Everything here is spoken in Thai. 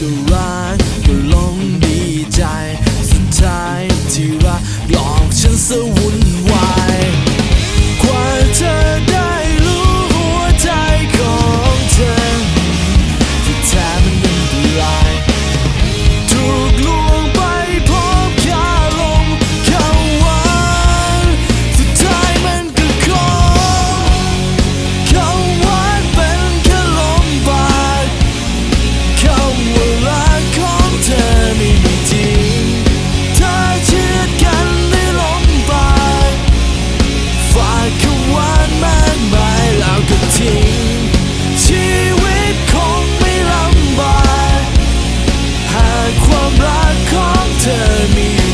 ก็รักก็ลงดีใจ สุดท้ายที่รักหลอกฉันสะวุ่นวาย ชีวิตคงไม่ลำบาก หากความรักของเธอมี